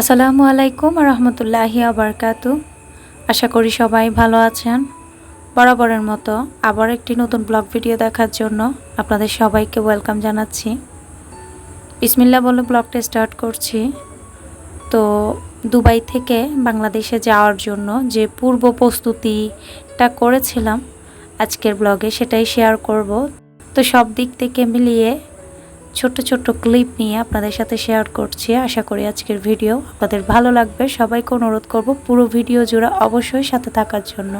আসসালামু আলাইকুম রহমতুল্লাহি আবরকাতু আশা করি সবাই ভালো আছেন। বরাবরের মতো আবার একটি নতুন ব্লগ ভিডিও দেখার জন্য আপনাদের সবাইকে ওয়েলকাম জানাচ্ছি। বিসমিল্লা বলে ব্লগটা স্টার্ট করছি। তো দুবাই থেকে বাংলাদেশে যাওয়ার জন্য যে পূর্ব প্রস্তুতিটা করেছিলাম আজকের ব্লগে সেটাই শেয়ার করব। তো সব দিক থেকে মিলিয়ে ছোট্ট ছোট্ট ক্লিপ নিয়ে আপনাদের সাথে শেয়ার করছি। আশা করি আজকের ভিডিও আপনাদের ভালো লাগবে। সবাইকে অনুরোধ করব পুরো ভিডিও জুড়ে অবশ্যই সাথে থাকার জন্য।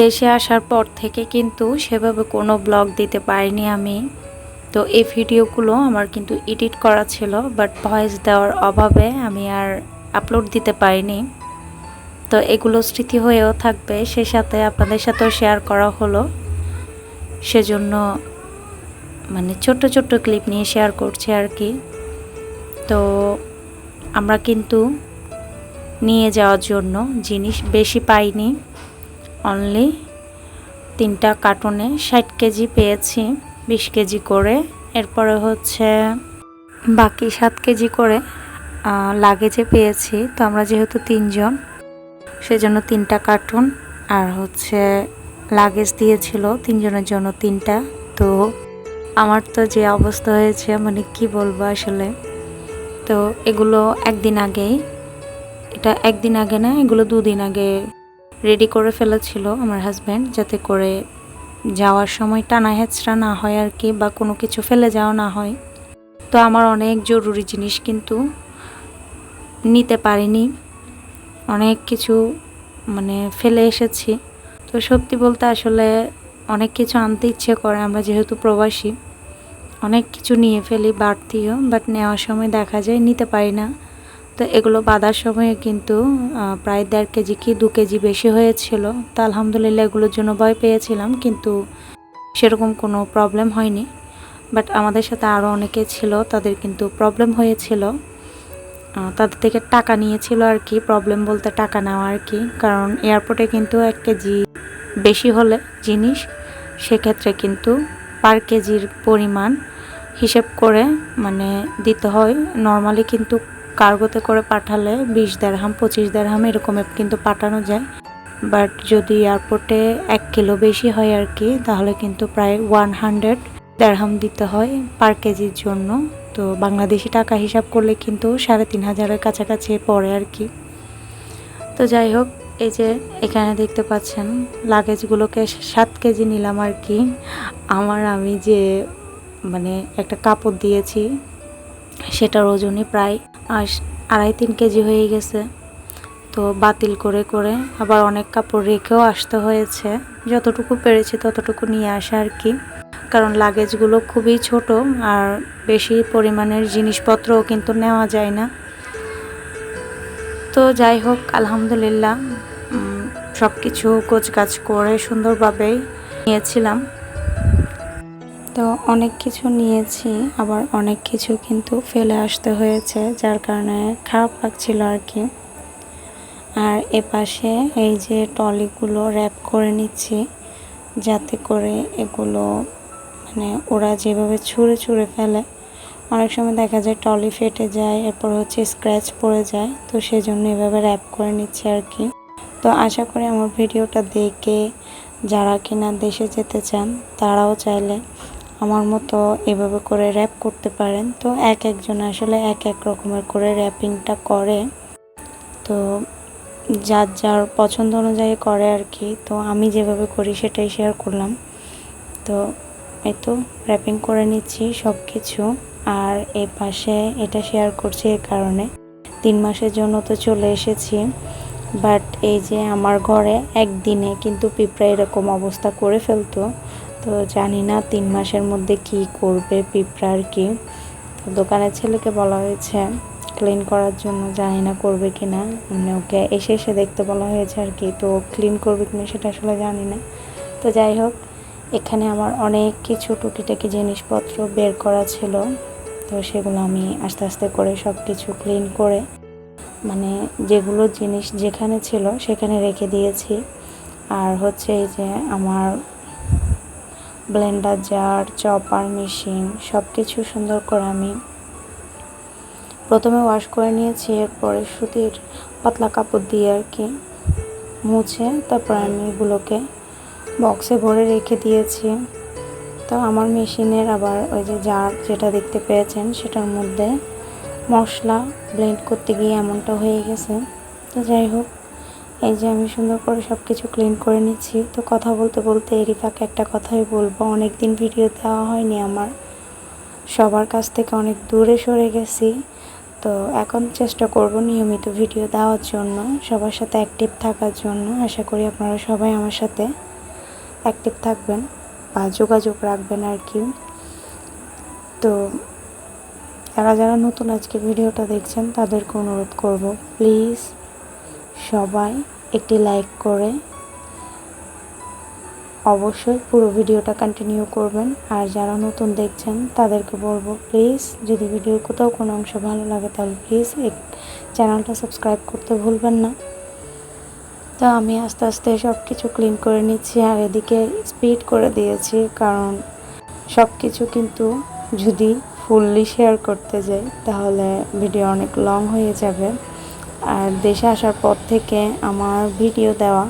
দেশে আসার পর থেকে কিন্তু সেভাবে কোনো ব্লগ দিতে পারিনি আমি। তো এই ভিডিওগুলো আমার কিন্তু এডিট করা ছিল বাট ভয়েস দেওয়ার অভাবে আমি আর আপলোড দিতে পারিনি। তো এগুলো স্মৃতি হয়েও থাকবে। সে সাথে আপনাদের সাথেও শেয়ার করা হলো। সেজন্য মানে ছোট্ট ছোট্ট ক্লিপ নিয়ে শেয়ার করছি আর কি। তো আমরা কিন্তু নিয়ে যাওয়ার জন্য জিনিস বেশি পাইনি। অনলি তিনটা কার্টুনে ষাট কেজি পেয়েছি, বিশ কেজি করে। এরপরে হচ্ছে বাকি সাত কেজি করে লাগেজে পেয়েছি। তো আমরা যেহেতু তিনজন, সেজন্য তিনটা কার্টুন আর হচ্ছে লাগেজ দিয়েছিল, তিনজনের জন্য তিনটা। তো আমার তো যে অবস্থা হয়েছে মানে কি বলব আসলে? তো এগুলো একদিন আগেই, এটা একদিন আগে না, এগুলো দুদিন আগে রেডি করে ফেলেছিল আমার হাজব্যান্ড যাতে করে যাওয়ার সময় টানা হেঁচড়া না হয় আর কি, বা কোনো কিছু ফেলে যাওয়া না হয়। তো আমার অনেক জরুরি জিনিস কিন্তু নিতে পারিনি। অনেক কিছু মানে ফেলে এসেছি। তো সত্যি বলতে আসলে অনেক কিছু আনতে ইচ্ছে করে, আমরা যেহেতু প্রবাসী। অনেক কিছু নিয়ে ফেলি বাড়তিও বাট নেওয়ার সময় দেখা যায় নিতে পারি না। তো এগুলো বাঁধার সময়ে কিন্তু প্রায় দেড় কেজি কি দু কেজি বেশি হয়েছিল। তা আলহামদুলিল্লাহ এগুলোর জন্য ভয় পেয়েছিলাম, কিন্তু সেরকম কোনো প্রবলেম হয়নি। বাট আমাদের সাথে আরও অনেকে ছিল, তাদের কিন্তু প্রবলেম হয়েছিল। তাদের থেকে টাকা নিয়েছিল আর কি প্রবলেম বলতে টাকা নেওয়া আর কি। কারণ এয়ারপোর্টে কিন্তু এক কেজি বেশি হলে জিনিস, সেক্ষেত্রে কিন্তু পার কেজির পরিমাণ হিসেব করে মানে দিতে হয়। নর্মালি কিন্তু কার্গোতে করে পাঠালে বিশ দেড়হাম পঁচিশ দেড়হাম এরকম কিন্তু পাঠানো যায়। বাট যদি এয়ারপোর্টে এক কিলো বেশি হয় আর কি, তাহলে কিন্তু প্রায় ওয়ান হান্ড্রেড দেড়হাম দিতে হয় পার কেজির জন্য। তো বাংলাদেশি টাকা হিসাব করলে কিন্তু সাড়ে তিন হাজারের কাছাকাছি পড়ে আর কি। তো যাই হোক এই যে এখানে দেখতে পাচ্ছেন লাগেজগুলোকে সাত কেজি নিলাম আর কি। আমার আমি যে মানে একটা কাপড় দিয়েছি, সেটার ওজনই প্রায় আড়াই তিন কেজি হয়ে গেছে। তো বাতিল করে করে আবার অনেক কাপড় রেখেও আসতে হয়েছে। যতটুকু পেরেছি ততটুকু নিয়ে আসা আর কি। কারণ লাগেজগুলো খুবই ছোট আর বেশি পরিমাণের জিনিসপত্রও কিন্তু নেওয়া যায় না। তো যাই হোক, আলহামদুলিল্লাহ সব কিছু গোছগাছ করে সুন্দরভাবেই নিয়েছিলাম। তো অনেক কিছু নিয়েছি, আবার অনেক কিছু কিন্তু ফেলে আসতে হয়েছে, যার কারণে খারাপ লাগছিল আর কি। আর এপাশে এই যে টলিগুলো র্যাপ করে নিচ্ছি, যাতে করে এগুলো মানে ওরা যেভাবে ছুঁড়ে ছুঁড়ে ফেলে, অনেক সময় দেখা যায় টলি ফেটে যায়, এরপর হচ্ছে স্ক্র্যাচ পড়ে যায়, তো সেজন্য এভাবে র্যাপ করে নিচ্ছি আর কি। তো আশা করি আমার ভিডিওটা দেখে যারা কিনা দেশে যেতে চান, তারাও চাইলে আমার মতো এভাবে করে র্যাপ করতে পারেন। তো এক একজন আসলে এক এক রকমের করে র্যাপিংটা করে। তো যার যার পছন্দ অনুযায়ী করে আর কি। তো আমি যেভাবে করি সেটাই শেয়ার করলাম। তো এই তো র্যাপিং করে নিচ্ছি সব কিছু আর এ পাশে এটা শেয়ার করছি এ কারণে। তিন মাসের জন্য তো চলে এসেছি। বাট এই যে আমার ঘরে একদিনে কিন্তু পিঁপড়া এরকম অবস্থা করে ফেলতো, তো জানি না তিন মাসের মধ্যে কি করবে পিঁপড়া আর কি। তো দোকানের ছেলেকে বলা হয়েছে ক্লিন করার জন্য, জানি না করবে কি না মানে ওকে এসে এসে দেখতে বলা হয়েছে আর কি, তো ক্লিন করবে কি না সেটা আসলে জানি না। তো যাই হোক, এখানে আমার অনেক কিছু টুকিটাকি জিনিসপত্র বের করা ছিল, তো সেগুলো আমি আস্তে আস্তে করে সব কিছু ক্লিন করে মানে যেগুলো জিনিস যেখানে ছিল সেখানে রেখে দিয়েছি। আর হচ্ছে এই যে আমার ব্লেন্ডার জার, চপার মেশিন সব কিছু সুন্দর করে আমি প্রথমে ওয়াশ করে নিয়েছি, এরপরে সুতির পাতলা কাপড় দিয়ে আর কি মুছে তারপর আমি এগুলোকে বক্সে ভরে রেখে দিয়েছি। তো আমার মেশিনের আবার ওই যে জার যেটা দেখতে পেয়েছেন সেটার মধ্যে মশলা ব্লেন্ড করতে গিয়ে এমনটা হয়ে গেছে। তো যাই হোক, এই যে আমি সুন্দর করে সব কিছু ক্লিন করে নিচ্ছি। তো কথা বলতে বলতে এরই ফাঁকে একটা কথাই বলব অনেক দিন ভিডিও দেওয়া হয়নি আমার। সবার কাছ থেকে অনেক দূরে সরে গেছি। তো এখন চেষ্টা করব নিয়মিত ভিডিও দেওয়ার জন্য, সবার সাথে অ্যাক্টিভ থাকার জন্য। আশা করি আপনারা সবাই আমার সাথে অ্যাক্টিভ থাকবেন বা যোগাযোগ রাখবেন আর কি। তো যারা যারা নতুন আজকে ভিডিওটা দেখছেন, তাদেরকে অনুরোধ করব, প্লিজ সবাই একটি লাইক করে অবশ্যই পুরো ভিডিওটা কন্টিনিউ করবেন। আর যারা নতুন দেখছেন, তাদেরকে বলব, প্লিজ যদি ভিডিওর কোথাও কোনো অংশ ভালো লাগে, তাহলে প্লিজ এক চ্যানেলটা সাবস্ক্রাইব করতে ভুলবেন না। তো আমি আস্তে আস্তে সব কিছু ক্লিন করে নিচ্ছি আর এদিকে স্পিড করে দিয়েছি, কারণ সব কিছু কিন্তু যদি ফুললি শেয়ার করতে যাই, তাহলে ভিডিও অনেক লং হয়ে যাবে। আর দেশে আসার পর থেকে আমার ভিডিও দেওয়া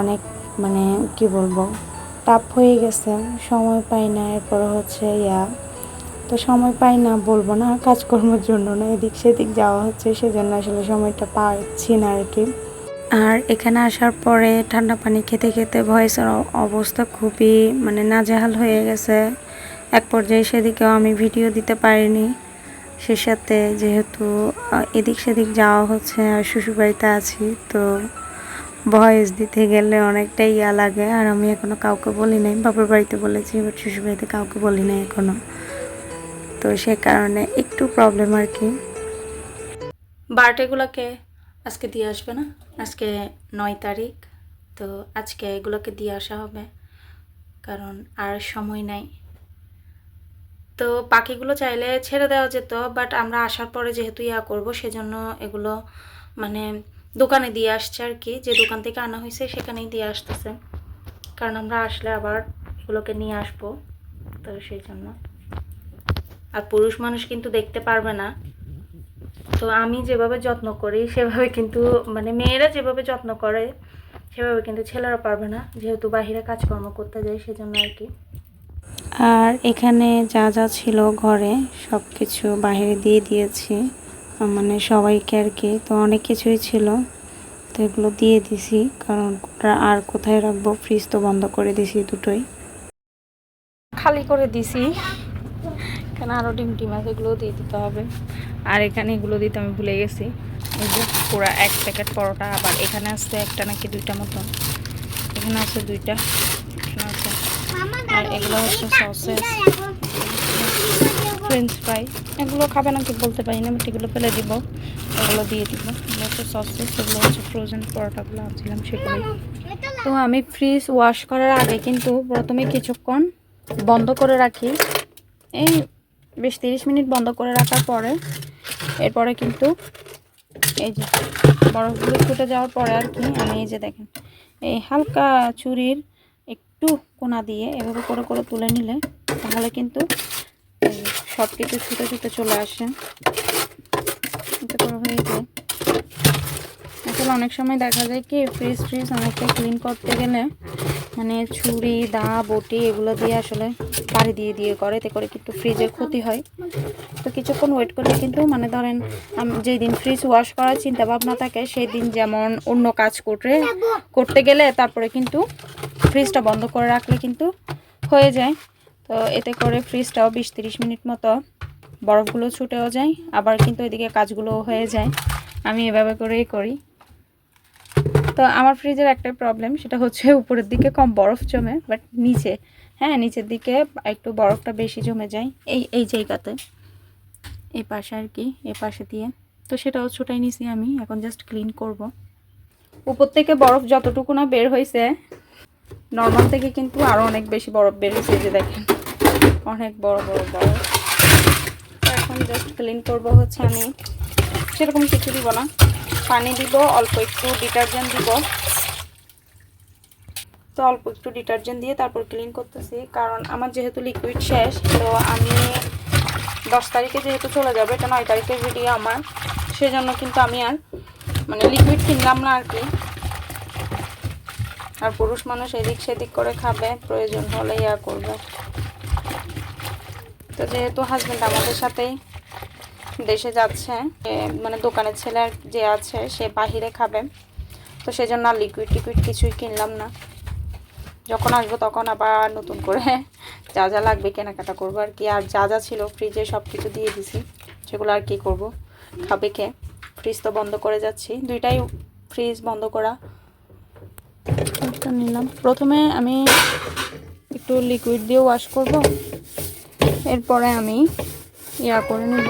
অনেক মানে কি বলব টাফ হয়ে গেছে। সময় পাই না, এরপর হচ্ছে ইয়া। তো সময় পাই না, বলব না কাজকর্মের জন্য না, এদিক সেদিক যাওয়া হচ্ছে, সেজন্য আসলে সময়টা পাচ্ছি না আর কি। আর এখানে আসার পরে ঠান্ডা পানি খেতে খেতে ভয়েসের অবস্থা খুবই মানে নাজেহাল হয়ে গেছে। এক পর্যায়ে সেদিকেও আমি ভিডিও দিতে পারিনি। সে সাথে যেহেতু এদিক সেদিক যাওয়া হচ্ছে আর শ্বশুরবাড়িতে আছি, তো ভয়েস দিতে গেলে অনেকটাই ইয়া লাগে। আর আমি এখনও কাউকে বলি নাই বাবার বাড়িতে বলেছি, বাট শ্বশুরবাড়িতে কাউকে বলি নাই এখনও তো সে কারণে একটু প্রবলেম আর কি। বার্থডেগুলোকে আজকে দিয়ে আসবে না? আজকে নয় তারিখ, তো আজকে এগুলোকে দিয়ে আসা হবে। কারণ আর সময় নাই। তো পাখিগুলো চাইলে ছেড়ে দেওয়া যেত বাট আমরা আসার পরে যেহেতু ইয়া করব, সেজন্য এগুলো মানে দোকানে দিয়ে আসছে আর কি। যে দোকান থেকে আনা হয়েছে সেখানেই দিয়ে আসতেছে। কারণ আমরা আসলে আবার এগুলোকে নিয়ে আসব, তো সেই জন্য। আর পুরুষ মানুষ কিন্তু দেখতে পারবে না। তো আমি যেভাবে যত্ন করি, সেভাবে কিন্তু মানে মেয়েরা যেভাবে যত্ন করে, সেভাবে কিন্তু ছেলেরা পারবে না। যেহেতু বাহিরে কাজকর্ম করতে যায়, সেজন্য আর কি। আর এখানে যা যা ছিল ঘরে সব কিছু বাইরে দিয়ে দিয়েছি। মানে সবাইকে আর কি। তো অনেক কিছুই ছিল। তো এগুলো দিয়ে দিছি, কারণ আর কোথায় রাখব? ফ্রিজ তো বন্ধ করে দিছি দুটোই। খালি করে দিছি। এখানে আরও ডিম টিম আছে, এগুলোও দিয়ে দিতে হবে। আর এখানে এগুলো দিতে আমি ভুলে গেছি। পুরো এক প্যাকেট পরোটা, আবার এখানে আসছে একটা নাকি দুইটা মতন। এখানে আছে দুইটা। আর এগুলো হচ্ছে সসেস ফ্রেঞ্চ ফ্রাই এগুলো খাবে নাকি বলতে পারি না বাট এগুলো ফেলে দিব, এগুলো দিয়ে দিব। এগুলো হচ্ছে সসেস এগুলো হচ্ছে ফ্রোজেন পরোটাগুলো আনছিলাম সেগুলোই। তো আমি ফ্রিজ ওয়াশ করার আগে কিন্তু প্রথমে কিছুক্ষণ বন্ধ করে রাখি। এই বেশ তিরিশ মিনিট বন্ধ করে রাখার পরে, এরপরে কিন্তু এই যে বরফগুলো ফুটে যাওয়ার পরে আর কি, আমি এই যে দেখেন, এই হালকা চুরির একটু কোনা দিয়ে এভাবে করে করে তুলে নিলে তাহলে কিন্তু সব কিছু ছুটে ছুটে চলে আসে। করে আসলে অনেক সময় দেখা যায় কি ফ্রিজ ফ্রিজ অনেকটা ক্লিন করতে গেলে মানে ছুরি, দা, বটি এগুলো দিয়ে আসলে পাড়ি দিয়ে দিয়ে করে, এতে করে কিন্তু ফ্রিজের ক্ষতি হয়। তো কিছুক্ষণ ওয়েট করলে কিন্তু মানে ধরেন যেই দিন ফ্রিজ ওয়াশ করার চিন্তা ভাবনা থাকে সেই দিন যেমন অন্য কাজ করতে করতে গেলে তারপরে কিন্তু ফ্রিজটা বন্ধ করে রাখলে কিন্তু হয়ে যায়। তো এতে করে ফ্রিজটাও বিশ তিরিশ মিনিট মতো বরফগুলো ছুটেও যায়, আবার কিন্তু এদিকে কাজগুলো হয়ে যায়। আমি এভাবে করেই করি। তো আমার ফ্রিজের একটা প্রবলেম সেটা হচ্ছে উপরের দিকে কম বরফ জমে বাট নিচে হ্যাঁ নিচের দিকে একটু বরফটা বেশি জমে যায়। এই এই জায়গাতে, এই পাশে আর কি, এই পাশে দিয়ে। তো সেটাও ছুটাই নিছি আমি, এখন জাস্ট ক্লিন করব। উপর থেকে বরফ যতটুকু না বের হয়েছে নর্মাল থেকে কিন্তু আরও অনেক বেশি বরফ বের হয়েছে যে দেখেন। অনেক বড় বড় বরফ এখন জাস্ট ক্লিন করব হচ্ছে আমি। সেরকম কিছু দিব না। পানি দিব, অল্প একটু ডিটারজেন্ট দিব। তো অল্প একটু ডিটারজেন্ট দিয়ে তারপর ক্লিন করতেছি। কারণ আমার যেহেতু লিকুইড শেষ, তো আমি দশ তারিখে যেহেতু চলে যাবে, এটা নয় তারিখের ভিডিও আমার। সেজন্য কিন্তু আমি আর মানে লিকুইড কিনলাম না আর কি। আর পুরুষ মানুষ এদিক সেদিক করে খাবে, প্রয়োজন হলে ইয়া করবে। তো যেহেতু হাজব্যান্ড আমাদের সাথেই দেশে যাচ্ছে মানে দোকানের ছেলে যে আছে, সে বাহিরে খাবে। তো সেজন্য আর লিকুইড টিকুইড কিছুই কিনলাম না। যখন আসব তখন আবার নতুন করে যা যা লাগবে কেনাকাটা করব আর কি। আর যা যা ছিল ফ্রিজে সব কিছু দিয়ে দিছি। সেগুলো আর কি করব? খাবে কে? ফ্রিজ তো বন্ধ করে যাচ্ছি। দুইটাই ফ্রিজ বন্ধ করা। একটা নিলাম। প্রথমে আমি একটু লিকুইড দিয়ে ওয়াশ করব। এরপরে আমি ইয়া করে নেব।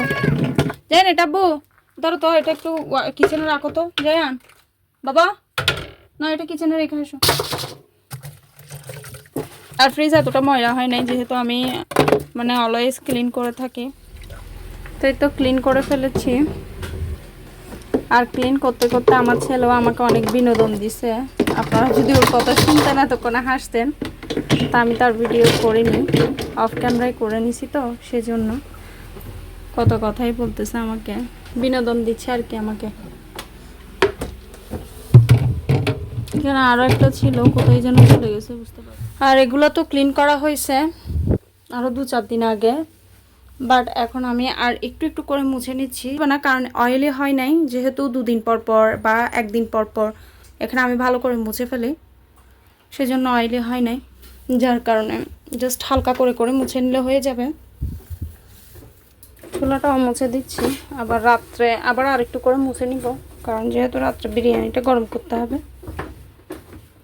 জান এটা বউ ধরো তো, এটা একটু কিচেনে রাখো তো। জায়ান, বাবা, না, এটা কিচেনে রেখে আসো। আর ফ্রিজ এতটা ময়লা হয় নাই, যেহেতু আমি মানে অলওয়েজ ক্লিন করে থাকি। তো এই তো ক্লিন করে ফেলেছি। আর ক্লিন করতে করতে আমার ছেলেও আমাকে অনেক বিনোদন দিছে। আপনারা যদি ওর কথা শুনতেন এতক্ষণে হাসতেন, তা আমি তার ভিডিও করিনি। অফ ক্যামেরায় করে নিছি তো, সেজন্য। কত কথাই বলতেছে আমাকে। বিনোদন দিচ্ছে আর কি আমাকে। আরও একটা ছিল, কোথায় যেন চলে গেছে, বুঝতে আর এগুলো তো ক্লিন করা হয়েছে আরও দু চার দিন আগে। বাট এখন আমি আর একটু একটু করে মুছে নিচ্ছি। না, কারণ অয়েলি হয় নাই, যেহেতু দুদিন পর পর বা একদিন পর পর এখানে আমি ভালো করে মুছে ফেলি। সেজন্য অয়েলি হয় নাই। যার কারণে জাস্ট হালকা করে করে মুছে নিলে হয়ে যাবে। চুলাটাও মুছে দিচ্ছি। আবার রাত্রে আবার আরেকটু করে মুছে নিব। কারণ যেহেতু রাত্রে বিরিয়ানিটা গরম করতে হবে,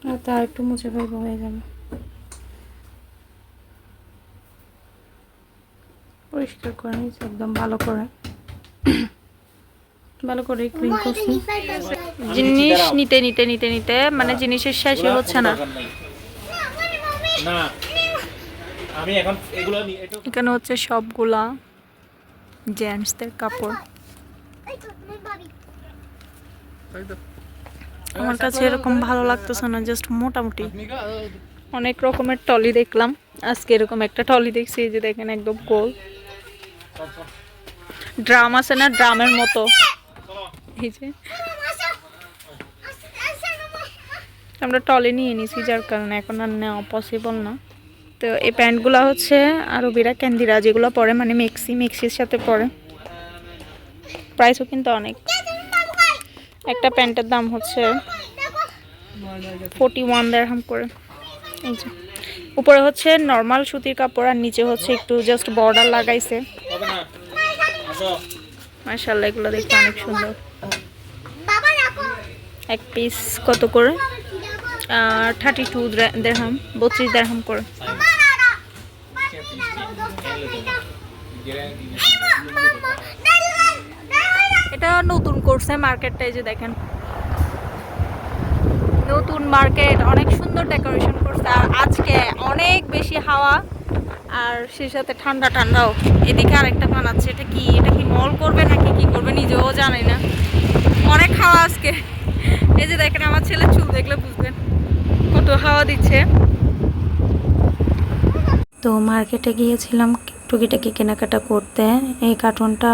রাতে আরেকটু মুছে ফেলব, হয়ে যাবে। পরিষ্কার করে নিচ্ছি একদম ভালো করে। ভালো করে ক্লিন করছি। জিনিস নিতে নিতে নিতে নিতে মানে জিনিসের শেষই হচ্ছে না। না আমি এখন এগুলো এখানে হচ্ছে সবগুলা জেন্টসদের কাপড়। আমার কাছে এরকম ভালো লাগতেছে না জাস্ট মোটামুটি। অনেক রকমের টলি দেখলাম। আজকে এরকম একটা টলি দেখছি যে দেখেন একদম গোল। ড্রাম আছে না ড্রামের মতো। এই যে আমরা টলে নিয়ে নিছি, যার কারণে এখন আর নেওয়া পসিবল না। তো এই প্যান্টগুলো হচ্ছে আরবিরা ক্যান্ডিরা, যেগুলো পরে মানে মেক্সি, মেক্সির সাথে পরে। প্রাইসও কিন্তু অনেক। একটা প্যান্টের দাম হচ্ছে ফোর্টি ওয়ান দেড়হাম করে উপরে হচ্ছে নর্মাল সুতির কাপড়, আর নিচে হচ্ছে একটু জাস্ট বর্ডার লাগাইছে। মার্শাল্লাহ এগুলো দেখতে অনেক সুন্দর। এক পিস কত করে? থার্টি টু দেড়হাম বত্রিশ দেড়হাম করে। এটা নতুন করছে মার্কেটটা এই যে দেখেন। নতুন মার্কেট অনেক সুন্দর ডেকোরেশন করছে। আর আজকে অনেক বেশি হাওয়া, আর সেই সাথে ঠান্ডা ঠান্ডাও। এদিকে আরেকটা বানাচ্ছে এটা কি? এটা কি মল করবে নাকি কি করবে নিজেও জানি না। অনেক হাওয়া আজকে। এই যে দেখেন, আমার ছেলে চুল দেখলে বুঝবেন। কত হাওয়া দিচ্ছে। তো মার্কেটে গিয়েছিলাম টুকিটাকি কেনাকাটা করতে। এই কার্টুনটা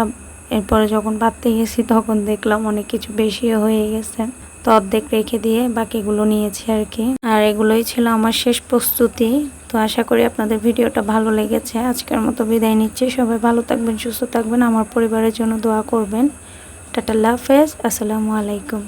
এরপরে যখন বাড়তে গেছি, তখন দেখলাম অনেক কিছু বেশি হয়ে গেছে। তো অর্ধেক রেখে দিয়ে বাকিগুলো নিয়েছি আর কি। আর এগুলোই ছিল আমার শেষ প্রস্তুতি। তো আশা করি আপনাদের ভিডিওটা ভালো লেগেছে। আজকের মতো বিদায় নিচ্ছি। সবাই ভালো থাকবেন, সুস্থ থাকবেন। আমার পরিবারের জন্য দোয়া করবেন। টাটা লাফেজ আসসালামু আলাইকুম।